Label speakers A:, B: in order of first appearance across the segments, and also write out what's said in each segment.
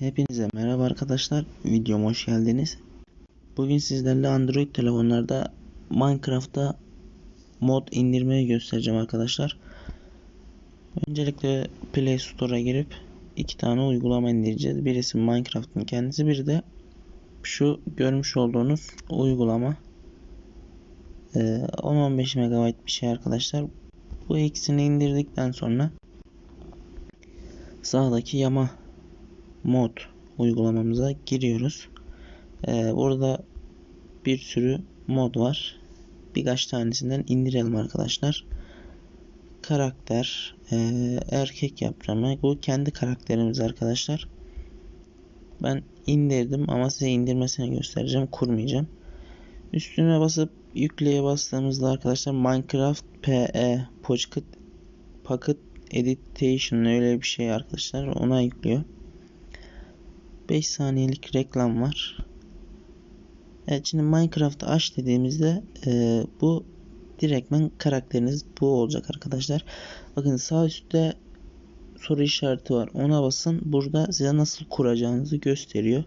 A: Hepinize merhaba arkadaşlar. Videoma hoş geldiniz. Bugün sizlerle Android telefonlarda Minecraft'ta mod indirmeyi göstereceğim arkadaşlar. Öncelikle Play Store'a girip iki tane uygulama indireceğiz. Birisi Minecraft'ın kendisi, biri de şu görmüş olduğunuz uygulama. Ee, 10-15 MB bir şey arkadaşlar. Bu ikisini indirdikten sonra sağdaki yama mod uygulamamıza giriyoruz. Ee, burada bir sürü mod var. Birkaç tanesinden indirelim arkadaşlar. Karakter e, erkek yapacağım. Bu kendi karakterimiz arkadaşlar. Ben indirdim ama size indirmesini göstereceğim. Kurmayacağım. Üstüne basıp yükleye bastığımızda arkadaşlar Minecraft PE Pocket Pocket Edition öyle bir şey arkadaşlar. Ona yüklüyor. 5 saniyelik reklam var. Evet şimdi Minecraft'ı aç dediğimizde e, bu direktmen karakteriniz bu olacak arkadaşlar. Bakın sağ üstte soru işareti var. Ona basın. Burada size nasıl kuracağınızı gösteriyor.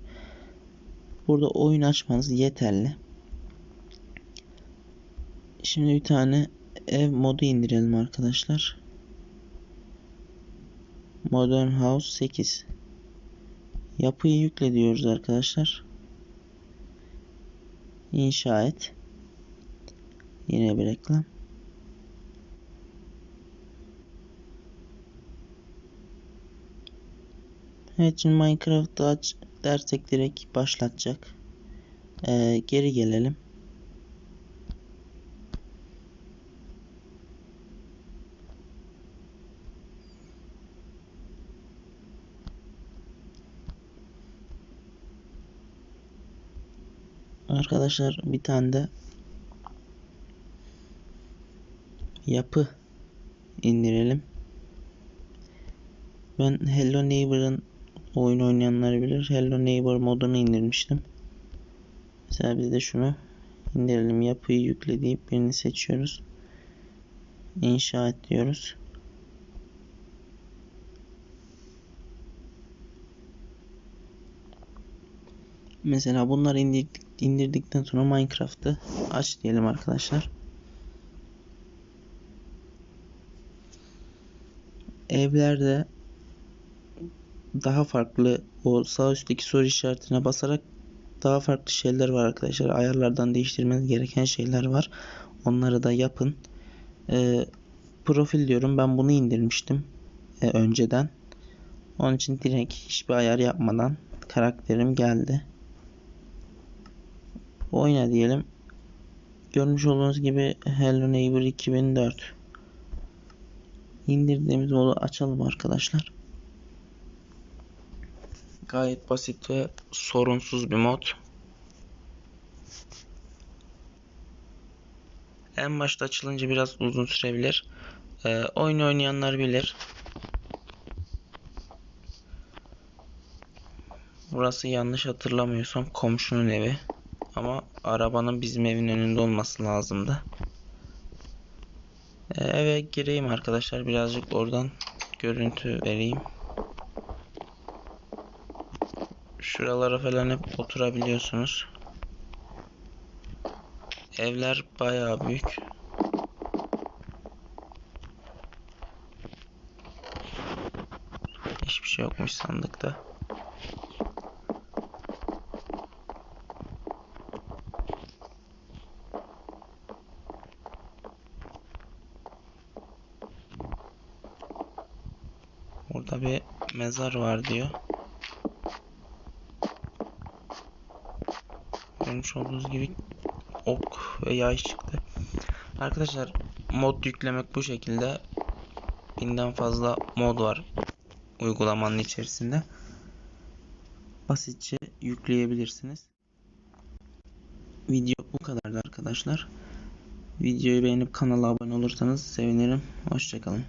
A: Burada oyun açmanız yeterli. Şimdi bir tane ev modu indirelim arkadaşlar. Modern House 8. Yapıyı yükle diyoruz arkadaşlar. İnşa et. Yine bir reklam. Evet şimdi Minecraft'ı aç dersek direkt başlatacak. Ee, geri gelelim. Arkadaşlar bir tane de yapı indirelim. Ben Hello Neighbor'ın oyun oynayanlar bilir. Hello Neighbor modunu indirmiştim. Mesela biz de şunu indirelim. Yapıyı yükle deyip birini seçiyoruz. İnşa et diyoruz. Mesela bunları indirdik, indirdikten sonra Minecraft'ı aç diyelim arkadaşlar. Evlerde daha farklı o sağ üstteki soru işaretine basarak daha farklı şeyler var arkadaşlar. Ayarlardan değiştirmeniz gereken şeyler var. Onları da yapın. Ee, profil diyorum. Ben bunu indirmiştim e, önceden. Onun için direkt hiçbir ayar yapmadan karakterim geldi oyna diyelim. Görmüş olduğunuz gibi Hello Neighbor 2004 indirdiğimiz modu açalım arkadaşlar. Gayet basit ve sorunsuz bir mod. En başta açılınca biraz uzun sürebilir. Ee, oyun oynayanlar bilir. Burası yanlış hatırlamıyorsam komşunun evi. Ama arabanın bizim evin önünde olması lazımdı. Ee, eve gireyim arkadaşlar. Birazcık oradan görüntü vereyim. Şuralara falan hep oturabiliyorsunuz. Evler bayağı büyük. Hiçbir şey yokmuş sandıkta. Burada bir mezar var diyor. Görmüş olduğunuz gibi ok ve yay çıktı. Arkadaşlar mod yüklemek bu şekilde. Binden fazla mod var uygulamanın içerisinde. Basitçe yükleyebilirsiniz. Video bu kadardı arkadaşlar. Videoyu beğenip kanala abone olursanız sevinirim. Hoşçakalın.